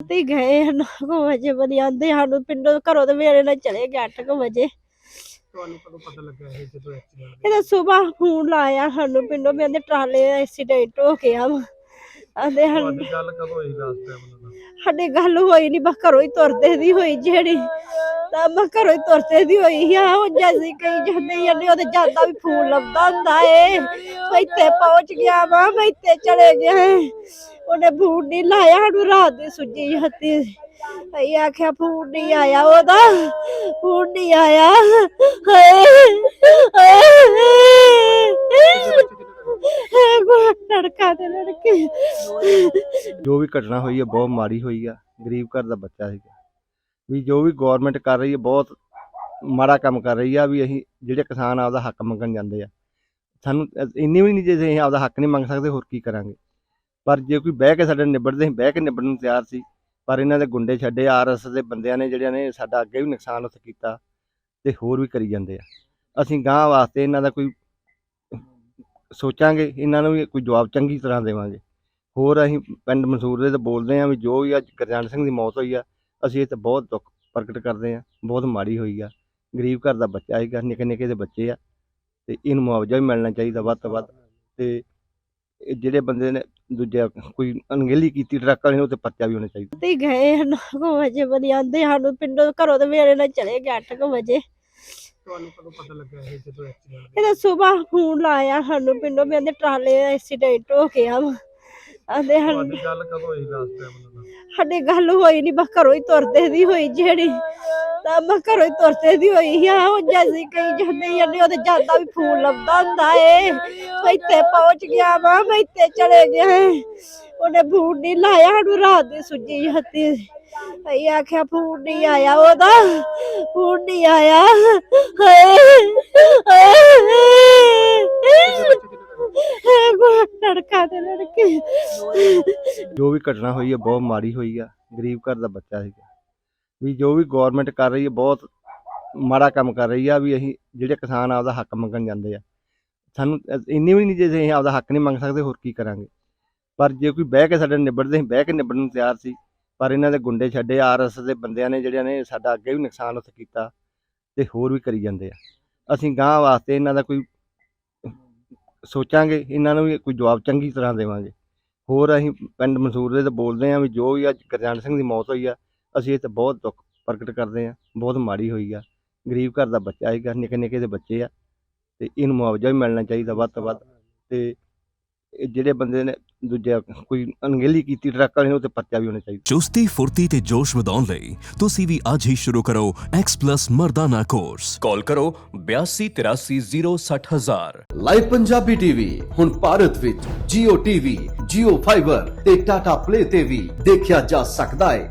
ਤੇ ਗਏ 9 ਵਜੇ ਬਣੀ ਆਂਦੇ ਸਾਨੂੰ ਪਿੰਡੋਂ ਘਰੋਂ ਦੇ ਵੇਲੇ ਨਾਲ ਚਲੇ ਗਏ 8 ਵਜੇ। ਤੁਹਾਨੂੰ ਕਦੋਂ ਪਤਾ ਲੱਗਾ ਇਹ ਜਦੋਂ ਐਕਸੀਡੈਂਟ ਇਹਦਾ ਸਵੇਰ ਫੋਨ ਲਾਇਆ ਸਾਨੂੰ ਪਿੰਡੋਂ ਵੀ ਆਂਦੇ ਟਰਾਲੇ ਦਾ ਐਕਸੀਡੈਂਟ ਹੋ ਗਿਆ ਵਾ। ਆਂਦੇ ਹਨ ਤੁਹਾਡੀ ਗੱਲ ਕਦੋਂ ਹੋਈ ਲਾਸਟ ਟਾਈਮ ਉਹਨਾਂ ਨਾਲ? ਸਾਡੇ ਗੱਲ ਹੋਈ ਨਹੀਂ ਬਸ ਘਰੋਂ ਹੀ ਤੁਰਦੇ ਦੀ ਹੋਈ ਜਿਹੜੀ। ਤਾਂ ਮੈਂ ਘਰੋਂ ਹੀ ਤੁਰਦੇ ਦੀ ਹੋਈ ਆ ਉਹ ਜੈਸੀ ਕਈ ਜਾਂਦੇ ਜਾਂਦੇ ਉਹਦੇ ਜਾਂਦਾ ਵੀ ਫੋਨ ਲੱਭਦਾ ਹੁੰਦਾ ਏ। ਮੈਂ ਇੱਥੇ ਪਹੁੰਚ ਗਿਆ ਵਾ ਮੈਂ ਇੱਥੇ ਚਲੇ ਗਿਆ। ਉਹਨੇ ਫੋਨ ਨਹੀਂ ਲਾਇਆ, ਸਾਨੂੰ ਰਾਤ ਦੀ ਸੁੱਜੀ ਹੱਤੀ। ਅਈ ਆਖਿਆ ਫੋਨ ਨਹੀਂ ਆਇਆ ਉਹਦਾ ਫੋਨ ਨਹੀਂ ਆਇਆ। ਹਾਏ ਹਾਏ ਲੜਕਾ ਤੇ ਲੜਕੀ। ਜੋ ਵੀ ਘਟਨਾ ਹੋਈ ਹੈ ਬਹੁਤ ਮਾੜੀ ਹੋਈ ਆ, ਗਰੀਬ ਘਰ ਦਾ ਬੱਚਾ ਸੀਗਾ। ਵੀ ਜੋ ਵੀ ਗਵਰਨਮੈਂਟ ਕਰ ਰਹੀ ਹੈ ਬਹੁਤ ਮਾੜਾ ਕੰਮ ਕਰ ਰਹੀ ਆ, ਵੀ ਅਸੀਂ ਜਿਹੜੇ ਕਿਸਾਨ ਆਪਦਾ ਹੱਕ ਮੰਗਣ ਜਾਂਦੇ ਆ। ਸਾਨੂੰ, ਇੰਨੀ ਵੀ ਨਹੀਂ ਜੇ ਅਸੀਂ ਆਪਦਾ ਹੱਕ ਨਹੀਂ ਮੰਗ ਸਕਦੇ, ਹੋਰ ਕੀ ਕਰਾਂਗੇ? ਪਰ ਜੇ ਕੋਈ ਬਹਿ ਕੇ ਸਾਡੇ ਨਾਲ ਨਿਬੜਦੇ ਸੀ, ਬਹਿ ਕੇ ਨਿਬੜਨ ਨੂੰ ਤਿਆਰ ਸੀ, ਪਰ ਇਹਨਾਂ ਦੇ ਗੁੰਡੇ ਛੱਡੇ ਆਰਐਸ ਦੇ ਬੰਦਿਆਂ ਨੇ ਜਿਹੜਿਆਂ ਨੇ ਸਾਡਾ ਅੱਗੇ ਵੀ ਨੁਕਸਾਨ ਉੱਥੇ ਕੀਤਾ ਤੇ ਹੋਰ ਵੀ ਕਰੀ ਜਾਂਦੇ ਆ। ਅਸੀਂ ਗਾਂ ਵਾਸਤੇ ਇਹਨਾਂ ਦਾ ਕੋਈ ਸੋਚਾਂਗੇ, ਇਹਨਾਂ ਨੂੰ ਵੀ ਕੋਈ ਜਵਾਬ ਚੰਗੀ ਤਰ੍ਹਾਂ ਦੇਵਾਂਗੇ। ਹੋਰ ਅਸੀਂ ਪਿੰਡ ਮਨਸੂਰ ਦੇ ਤੇ ਬੋਲਦੇ ਹਾਂ ਵੀ ਜੋ ਵੀ ਅੱਜ ਗੁਰਜੰਟ ਸਿੰਘ ਦੀ ਮੌਤ ਹੋਈ ਆ, ਅਸੀਂ ਇਹ ਤੇ ਬਹੁਤ ਦੁੱਖ ਪ੍ਰਗਟ ਕਰਦੇ ਹਾਂ, ਬਹੁਤ ਮਾੜੀ ਹੋਈ ਆ। ਗਰੀਬ ਘਰ ਦਾ ਬੱਚਾ ਸੀਗਾ ਨਿੱਕੇ ਨਿੱਕੇ ਦੇ ਬੱਚੇ ਆ, ਤੇ ਇਹਨੂੰ ਮੁਆਵਜ਼ਾ ਵੀ ਮਿਲਣਾ ਚਾਹੀਦਾ ਵੱਧ ਤੋਂ ਵੱਧ। ਤੇ ਇਹ ਜਿਹੜੇ ਬੰਦੇ ਨੇ ਦੂਜਾ ਕੋਈ ਅਣਗਹਿਲੀ ਕੀਤੀ ਟਰੱਕ ਵਾਲੇ ਨੇ ਉਹ ਤੇ ਪਰਚਾ ਵੀ ਹੋਣਾ ਚਾਹੀਦਾ। ਤੇ ਗਏ 9 ਵਜੇ ਬਣੀ ਆਂਦੇ ਸਾਨੂੰ ਪਿੰਡੋਂ ਘਰੋਂ ਦੇ ਵੇਲੇ ਨਾਲ ਚਲੇ ਗਏ 8 ਵਜੇ। ਤੁਹਾਨੂੰ ਕਦੋਂ ਪਤਾ ਲੱਗਾ ਇਹ ਜਦੋਂ ਐਕਸੀਡੈਂਟ ਇਹਦਾ ਸਵੇਰ ਫੋਨ ਲਾਇਆ ਸਾਨੂੰ ਪਿੰਡੋਂ ਵੀ ਆਂਦੇ ਟਰਾਲੇ ਐਕਸੀਡੈਂਟ ਹੋ ਗਿਆ ਵਾ। ਆਂਦੇ ਹਨ ਗੱਲ ਕਦੋਂ ਹੋਈ ਲਾਸਟ ਟਾਈਮ ਨਾਲ? ਸਾਡੇ ਗੱਲ ਹੋਈ ਨਹੀਂ ਬਸ ਘਰੋਂ ਹੀ ਤੁਰਦੇ ਦੀ ਹੋਈ ਜਿਹੜੀ। ਤਾਂ ਮੈਂ ਘਰੋਂ ਹੀ ਤੁਰਦੇ ਦੀ ਹੋਈ ਆ ਉਹ ਜੈਸੀ ਕਈ ਜਾਂਦੇ ਜਾਂਦੇ, ਉਹਦੇ ਜਾਂਦਾ ਵੀ ਫੋਨ ਲੱਭਦਾ ਹੁੰਦਾ ਏ। ਮੈਂ ਇੱਥੇ ਪਹੁੰਚ ਗਿਆ ਵਾ, ਮੈਂ ਇੱਥੇ ਚਲੇ ਗਿਆ। ਉਹਨੇ ਫੋਨ ਨਹੀਂ ਲਾਇਆ ਸਾਨੂੰ ਰਾਤ ਦੀ ਸੁੱਜੀ ਹੱਤੀ ਅਈ ਆਖਿਆ, ਫੋਨ ਨਹੀਂ ਆਇਆ ਉਹਦਾ। ਫੋਨ ਨਹੀਂ ਆਇਆ। ਹਾਏ ਲੜਕਾ ਤੇ ਲੜਕੀ। ਜੋ ਵੀ ਘਟਨਾ ਹੋਈ ਹੈ ਬਹੁਤ ਮਾੜੀ ਹੋਈ ਆ। ਗਰੀਬ ਘਰ ਦਾ ਬੱਚਾ ਸੀਗਾ। ਵੀ ਜੋ ਵੀ ਗਵਰਨਮੈਂਟ ਕਰ ਰਹੀ ਹੈ, ਬਹੁਤ ਮਾੜਾ ਕੰਮ ਕਰ ਰਹੀ ਆ ਵੀ ਅਸੀਂ ਜਿਹੜੇ ਕਿਸਾਨ ਆਪਦਾ ਹੱਕ ਮੰਗਣ ਜਾਂਦੇ ਆ। ਸਾਨੂੰ ਇੰਨੀ ਵੀ ਨਹੀਂ ਜੇ ਅਸੀਂ ਆਪਦਾ ਹੱਕ ਨਹੀਂ ਮੰਗ ਸਕਦੇ, ਹੋਰ ਕੀ ਕਰਾਂਗੇ? ਪਰ ਜੇ ਕੋਈ ਬਹਿ ਕੇ ਸਾਡੇ ਨਿਬੜਦੇ, ਅਸੀਂ ਬਹਿ ਕੇ ਨਿਬੜਨ ਨੂੰ ਤਿਆਰ ਸੀ, ਪਰ ਇਹਨਾਂ ਦੇ ਗੁੰਡੇ ਛੱਡੇ ਆਰਐਸ ਦੇ ਬੰਦਿਆਂ ਨੇ ਜਿਹੜਿਆਂ ਨੇ ਸਾਡਾ ਅੱਗੇ ਵੀ ਨੁਕਸਾਨ ਉੱਥੇ ਕੀਤਾ ਤੇ ਹੋਰ ਵੀ ਕਰੀ ਜਾਂਦੇ ਆ। ਅਸੀਂ ਗਾਂ ਵਾਸਤੇ ਇਹਨਾਂ ਦਾ ਕੋਈ ਸੋਚਾਂਗੇ, ਇਹਨਾਂ ਨੂੰ ਵੀ ਕੋਈ ਜਵਾਬ ਚੰਗੀ ਤਰ੍ਹਾਂ ਦੇਵਾਂਗੇ। ਹੋਰ ਅਸੀਂ ਪਿੰਡ ਮਨਸੂਰ ਦੇ ਤੇ ਬੋਲਦੇ ਹਾਂ ਵੀ ਜੋ ਵੀ ਅੱਜ ਗੁਰਜੰਟ ਸਿੰਘ ਦੀ ਮੌਤ ਹੋਈ ਆ ਅਸੀਂ ਇਹ ਤੇ ਬਹੁਤ ਦੁੱਖ ਪ੍ਰਗਟ ਕਰਦੇ ਹਾਂ ਬਹੁਤ ਮਾੜੀ ਹੋਈ ਆ। ਗਰੀਬ ਘਰ ਦਾ ਬੱਚਾ ਸੀਗਾ ਨਿੱਕੇ ਨਿੱਕੇ ਦੇ ਬੱਚੇ ਆ ਤੇ ਇਹਨੂੰ ਮੁਆਵਜ਼ਾ ਵੀ ਮਿਲਣਾ ਚਾਹੀਦਾ ਵੱਧ ਤੋਂ ਵੱਧ ਤੇ ਇਹ ਜਿਹੜੇ ਬੰਦੇ ਨੇ ਦੂਜਾ ਕੋਈ ਅਣਗਹਿਲੀ ਕੀਤੀ ਟਰੱਕ ਵਾਲੇ ਨੇ ਤੇ ਪਰਚਾ ਵੀ ਹੋਣਾ ਚਾਹੀਦਾ। ਚੁਸਤੀ ਫੁਰਤੀ ਤੇ ਜੋਸ਼ ਵਧਾਉਣ ਲਈ ਤੁਸੀਂ ਵੀ ਅੱਜ ਹੀ ਸ਼ੁਰੂ ਕਰੋ X+ ਮਰਦਾਨਾ ਕੋਰਸ ਕਾਲ ਕਰੋ 8283060060 ਲਾਈਵ ਪੰਜਾਬੀ ਟੀਵੀ ਹੁਣ ਭਾਰਤ ਵਿੱਚ Jio TV, Jio Fiber ਤੇ Tata Play ਤੇ ਵੀ ਦੇਖਿਆ ਜਾ ਸਕਦਾ ਹੈ।